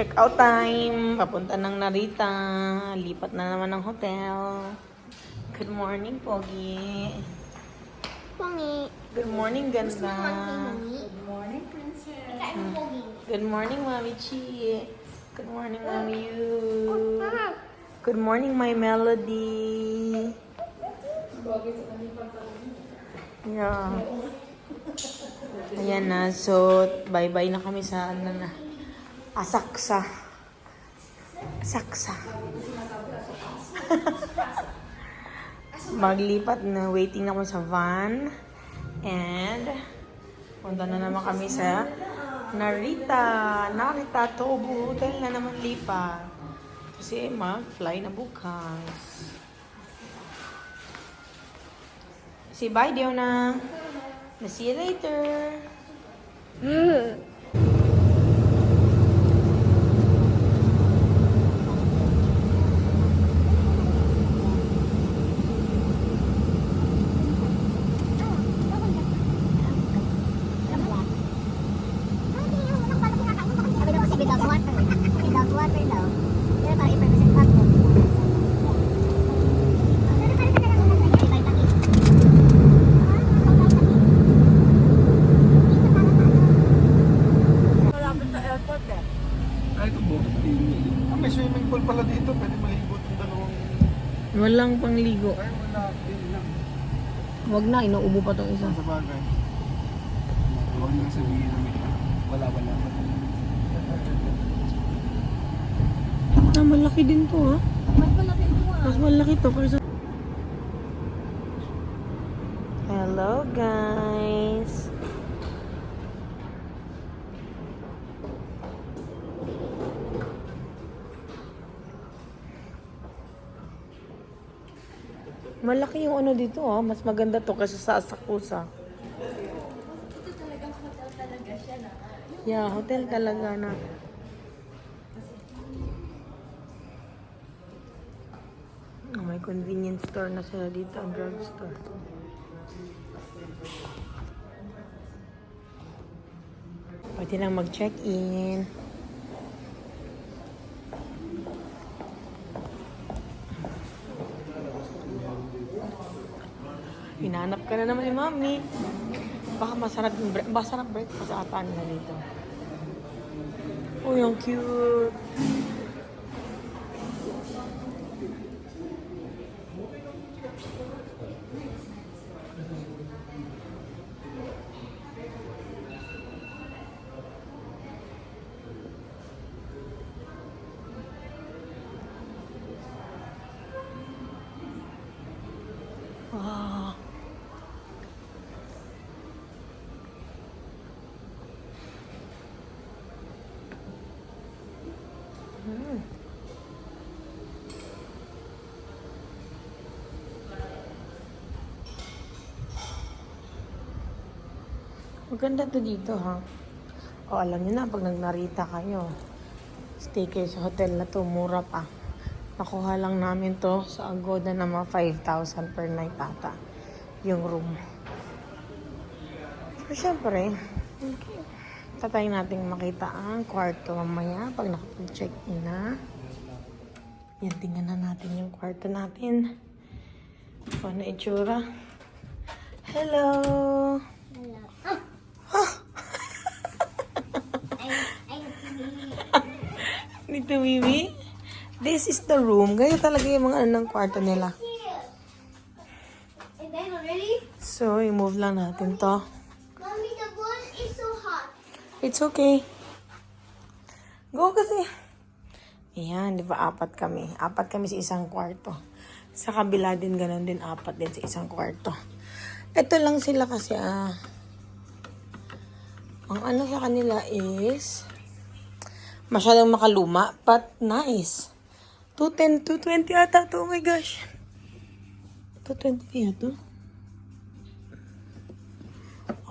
Check out time. Papunta ng Narita. Lipat na naman ng hotel. Good morning, Pogi. Pongi. Good morning, ganda. Good morning, princess. Pogi. Good morning, Mami Chi. Good morning, Mami Yu. Good morning, my melody. Yeah. Ayan na. So, bye-bye na kami sa ano na. Asaksa. Asaksa. Maglipat na. Waiting na kami sa van. And, punta na naman kami sa Narita. Narita, Tobu. Hotel na naman lipat. Kasi mag-fly na bukas. Say bye, Diona. See you later. Without water. Without water daw. Pero parang i-percent pa po. Malapit sa airport eh. Ah, ito po. Ah, may swimming pool pala dito. Pwede maligo ng dalawang... Walang pangligo. Ay, wala. Din lang. Wag na, inuubo pa tong isa. Sa bagay. Huwag nang sabihin na may wala, wala. Ah, malaki din to ha. Mas malaki ito nga. Mas malaki to kaysa... Hello guys! Malaki yung ano dito ha. Mas maganda to kaysa sa Asakusa. Ito talagang hotel talaga siya na. Yeah, hotel talaga na. Oh, may convenience store na sila dito, ang drugstore. Pwede lang mag-check-in. Hinanap ka na naman ni Mami. Baka masarap masarap breakfast ata nila dito. Oh, yung cute. Maganda to dito ha. O alam niyo na pag nagnarita kayo, stay kayo sa hotel na to, mura pa. Nakuha lang namin to sa Agoda na mga 5,000 per night ata. Yung room. Pero syempre, okay. tatay nating makita ang kwarto mamaya pag nakapag-check-in na. Yan, tingnan na natin yung kwarto natin. Ano itsura? Hello! Wala. Ay, ay, Dito, Wiwi. This is the room. Ganyan talaga yung mga ano ng kwarto nila. So, i-move lang natin to. mommy, the ball is so hot. It's okay. Go kasi. Ayan, di ba apat kami? Apat kami sa isang kwarto. Sa kabila din, ganun din, apat din sa isang kwarto. Ito lang sila kasi, ah. Ang ano sa kanila is, masyadong makaluma, but nice. 210, 220 ata to. Oh my gosh. 220 kaya to?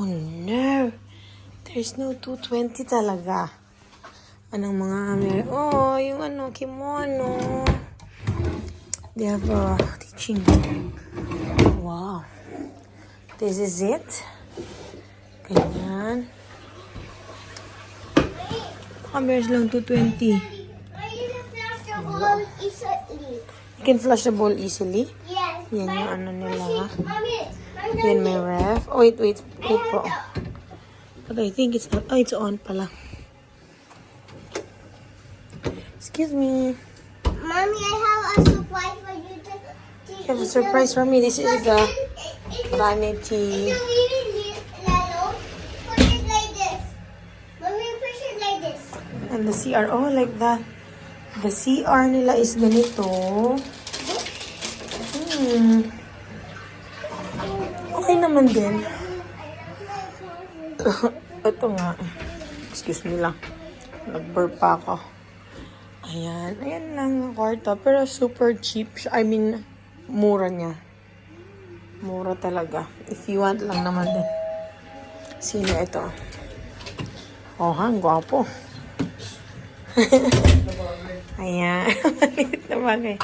Oh no. There's no 220 talaga. Anong mga mer- Oh, yung ano, kimono. They have a teaching. Wow. This is it. Ganyan. Cameras lang 220. Are you can flush the bowl easily. Yes. Yan yung ano nila. Yan may ref. Oh, wait, wait. Wait po. But I think it's not. Oh, it's on pala. Excuse me. Mommy, I have a surprise for you to. to You have a surprise for me. This is the vanity. It's a really little. Put it like this. Mommy, push it like this. And the CR. Oh, like that. The CR nila is ganito. Hmm. Okay naman din. Ito nga. Excuse me lang. Nag-burp pa ako. Ayan. Ayan lang ang kwarto. Pero super cheap. I mean, mura niya. Mura talaga. If you want lang naman din. Sino ito? Oh? Ang gwapo. Ayan. Maliit na bagay.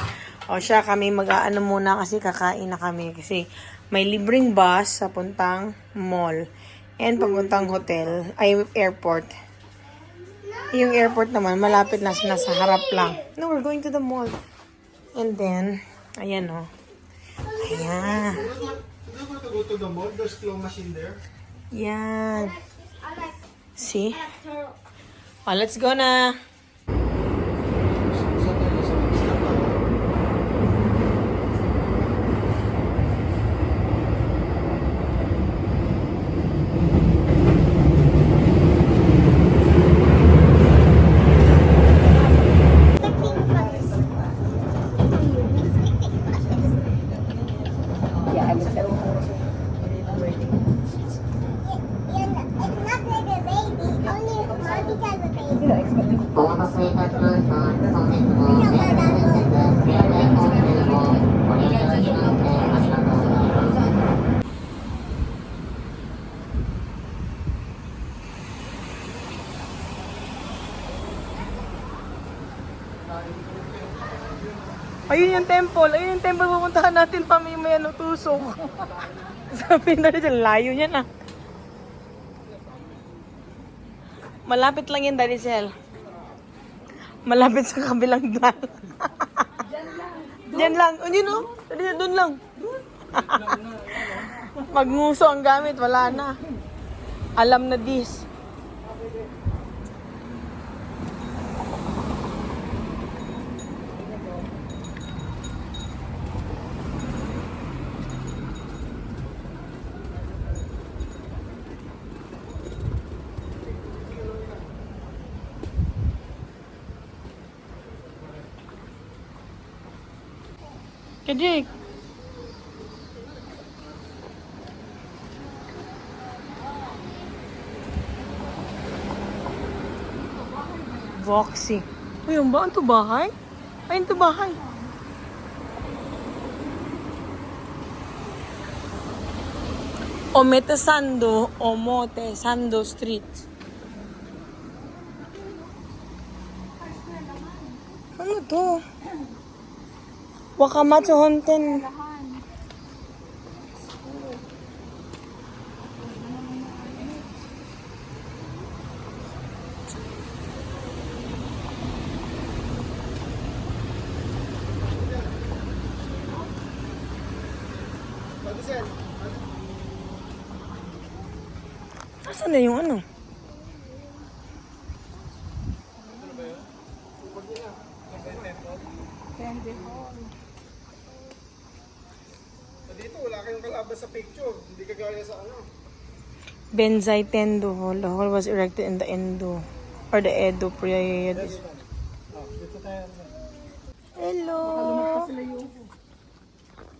O siya, kami mag-aano muna kasi kakain na kami. Kasi may libreng bus sa puntang mall. And papuntang hotel. Ay, airport. Yung airport naman, malapit lang. Nasa harap lang. No, we're going to the mall. And then, ayan o. Ayan. You don't want to go to the mall. There's claw machine there. Yan. I like See? Oh, let's go na. Ayun yung temple. Ayun yung temple pupuntahan natin pamimaya no tusok. Sabi na rin, layo niya na. Malapit lang yan, Daddy Sel. Malapit sa kabilang dal. Diyan lang. O, yun o. Daddy, doon lang. Magnguso ang gamit, wala na. Alam na this. Kajik. Voxy. Uy, yung ba? Ito bahay? Ay, ito bahay. Omete Sando, Omote Sando Street. Ano to? Wakamatsu Honten. Nasaan na yung ano? Dito, wala kayong kalaban sa picture. Hindi kagaya sa ano. Benzai Tendo Hall. The hall was erected in the Endo or the Edo period. Oh, tayo. Hello.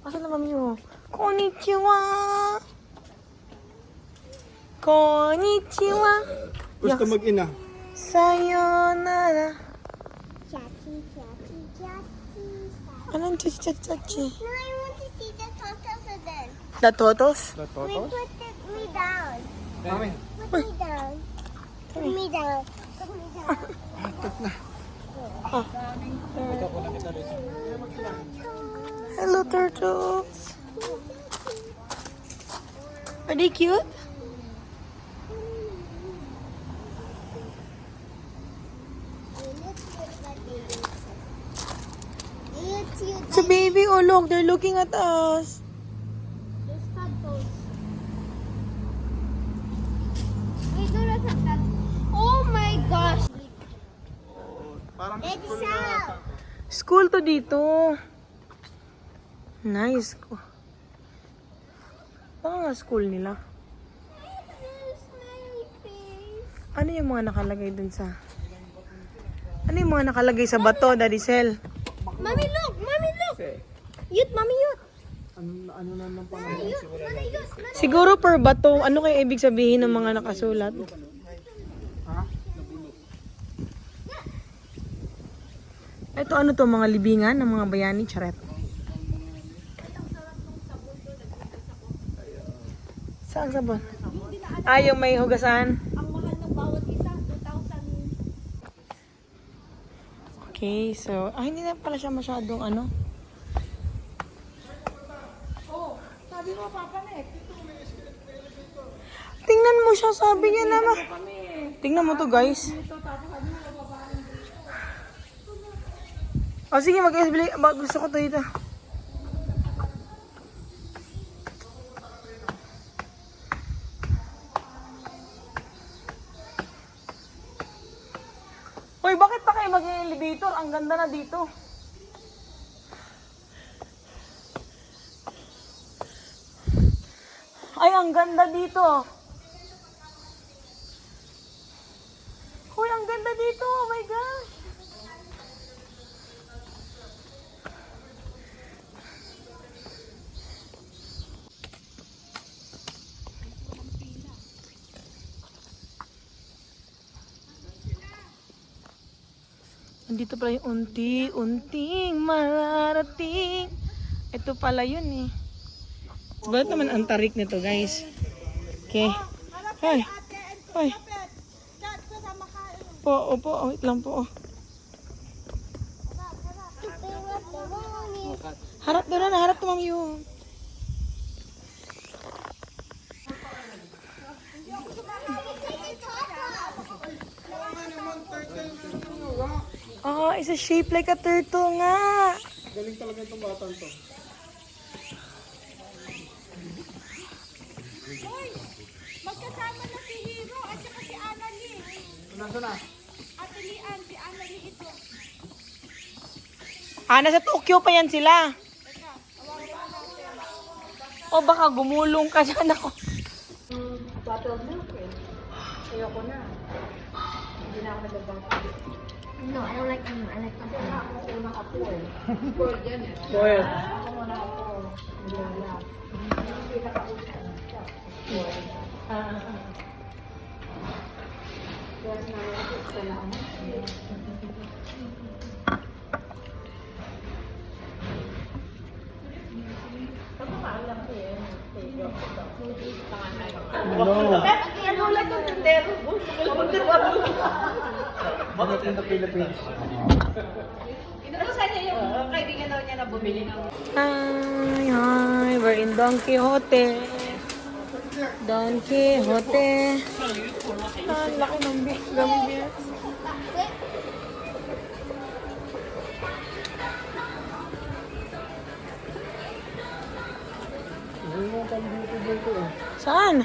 Asa na mami mo? Konnichiwa. Konnichiwa. Gusto mag-ina. Sayonara. Chachi, chachi, chachi. Anong chichachachi? No, I want to see the turtles again. The totos? The We totos? put me down. Mami. Put me down. Put me down. Put me down. Hello, turtles. Are they cute? It's a baby. Oh, look. They're looking at us. There's tadpoles. Wait, no, that's not that. Oh my gosh. Parang It's school na out. yata. School to dito. Nice. Baka nga school nila. Ano yung mga nakalagay dun sa... Ano yung mga nakalagay sa bato, Daddy Sel? Mommy, look! Mommy, look! Yut, mommy, yut! Ano, ano na ng pangalan? Mommy, yut! Mommy, yut! Mommy. Siguro per bato, ano kaya ibig sabihin ng mga nakasulat? Ha? Ito ano to, mga libingan ng mga bayani, charet. Saan sabon? Ah, yung may hugasan? Ang mahal ng bawat isa, 2,000. Okay, so, ah, hindi na pala siya masyadong ano. Tingnan mo siya, sabi niya naman. Tingnan mo to, guys. O sige, mag-bili. Gusto ko to dito. Hoy, bakit pa kayo mag-elevator? Ang ganda na dito. Ay, ang ganda dito. Nandito pala yung unti-unting mararating. Ito pala yun eh. Bakit naman ang tarik nito guys? Okay. Hoy. Hoy. Po, opo, oh, wait lang po. oh. Harap doon na, harap tumang yun. Ah, it's a shape like a turtle nga. Galing talaga itong batang to. Magkasama na si Hiro at saka si Annalie. Nasa na? Ate Lian, si Annalie ito. Ah, nasa Tokyo pa yan sila. O baka gumulong ka dyan ako. No, I don't like them. I like them. Spoiled. Bakit in the Philippines? Hi, hi. We're in Don Quixote. Don Quixote. Ah, ang laki ng beauty dito eh. Saan?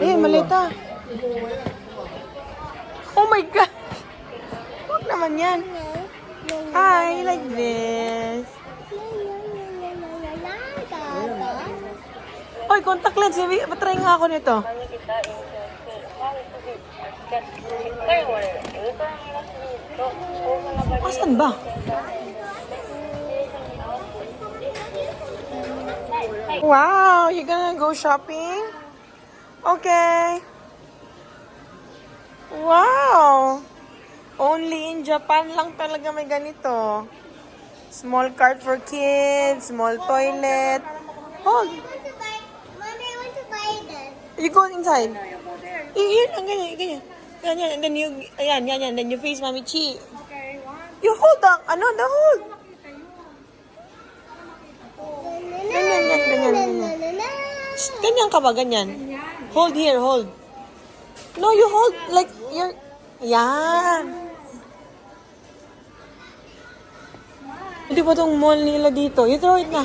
Eh, malita. Oh my God! Huwag naman yan. Hi, like this. Hoy, contact lens. Patry nga ako nito. Asan ba? Wow, you gonna go shopping? Okay. Wow. Only in Japan lang talaga may ganito. Small cart for kids, small toilet. Hold. Mommy, I want to buy this. You go inside. Y- yun, ang ganyan, ganyan. Ganyan, and then you, ayan, yan, yan. Then you face Mami Chi. Okay, one. You hold the, ano, the hold. Ganyan, yan, ganyan, ganyan. Ganyan ka ba, ganyan? Hold here, hold. No, you hold like you're... Yan. Hindi ba tong mall nila dito? You throw it na.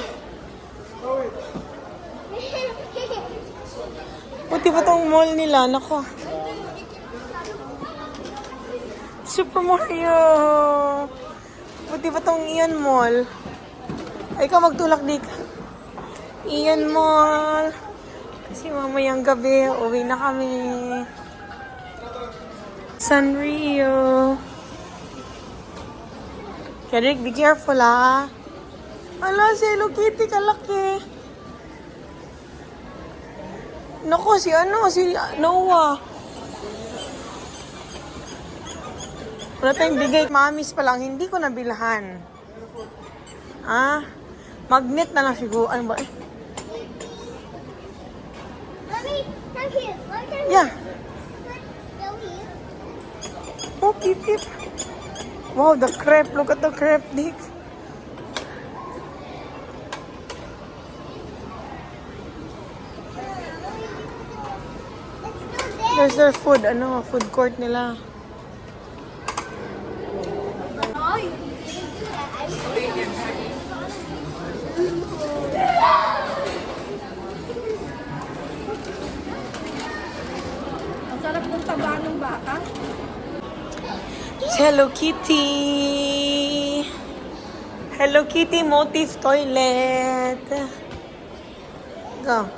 Buti ba tong mall nila? Nako. Super Mario. Buti ba tong Ian Mall? Ay, ikaw magtulak dito. Ian Mall. Kasi mamayang gabi, uwi na kami. Sanrio. Kedrick, be careful ah. Ala, si Hello Kitty, kalaki. Naku, si ano, si Noah. Wala tayong bigay. Mamis pa lang, hindi ko nabilhan. Ah, magnet na lang siguro. Ano ba? Eh, Mommy, come here. Mommy, come Yeah. Go here. Oh, peep, peep. Wow, the crepe. Look at the crepe, go there. There's their food, ano, food court nila. Hello Kitty. Hello Kitty motif toilet. Go.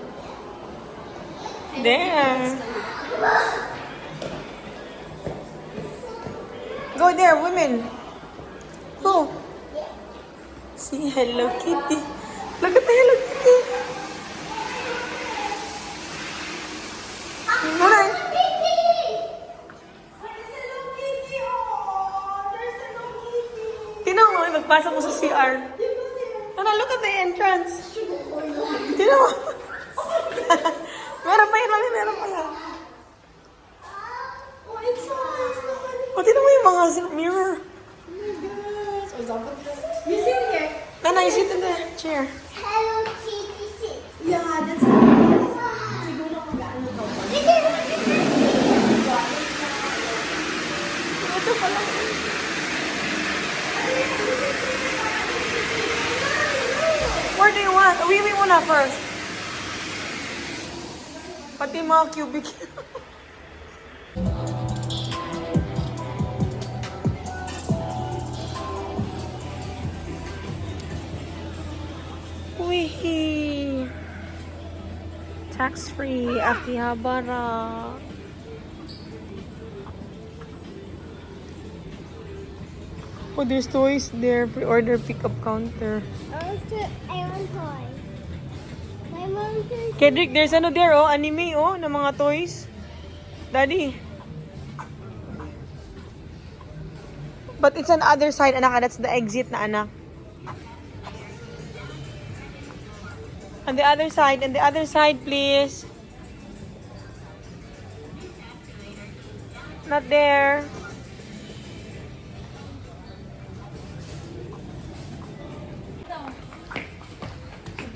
There. Go there, women. Go. See Hello Kitty. Look at the Hello Kitty. Tinan mo, sa CR. Tara, look at the entrance. Tinan mo. meron pa yun, mami, meron pa yan. O, tinan mo yung mga mirror. You sit here. Tana, you sit in the chair. Hello, Kitty. sit. Yeah, that's Siguro kung gaano to. Ito pala. Where do you want? Uwiwi muna first. Pati mga cubic. Uy. Tax-free, Akihabara. Oh, there's toys there. Pre-order pickup counter. I want to. I want toy. Kedrick, there's ano there, oh, anime, oh, na mga toys. Daddy. But it's on other side, anak. That's the exit na, anak. On the other side, on the other side, please. Not there.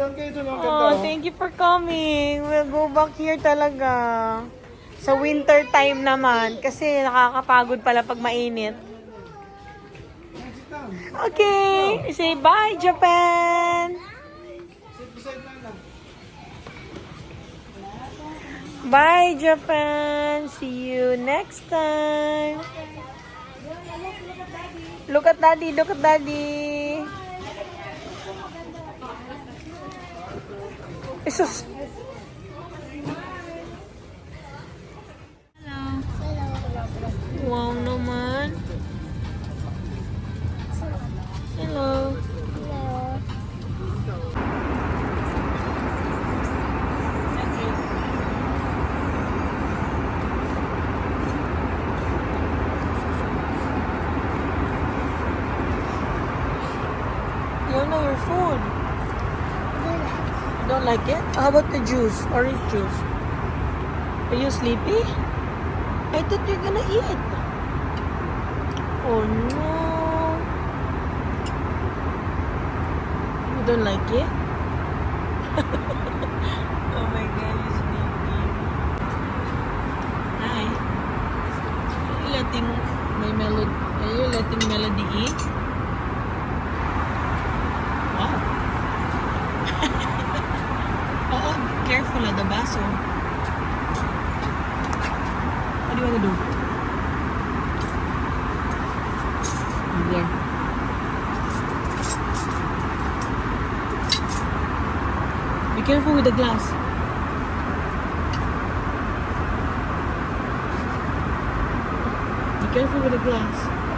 Down kayo doon, ang ganda. Oh, oh. thank you for coming. We'll go back here talaga. Sa winter time naman. Kasi nakakapagod pala pag mainit. Sit down. Okay. Say bye, Japan. Sit beside Nana. Bye, Japan. See you next time. Look at daddy. Look at daddy. Isus. Wow. Hello. Hello. You don't know your food. You don't like it? How about the juice? Orange juice. Are you sleepy? I thought you're gonna eat. Oh no. You don't like it? oh my god, you're sleepy. Hi. Are you letting my melody, are you letting Melody eat? You want to do? There. Be careful with the glass. Be careful with the glass.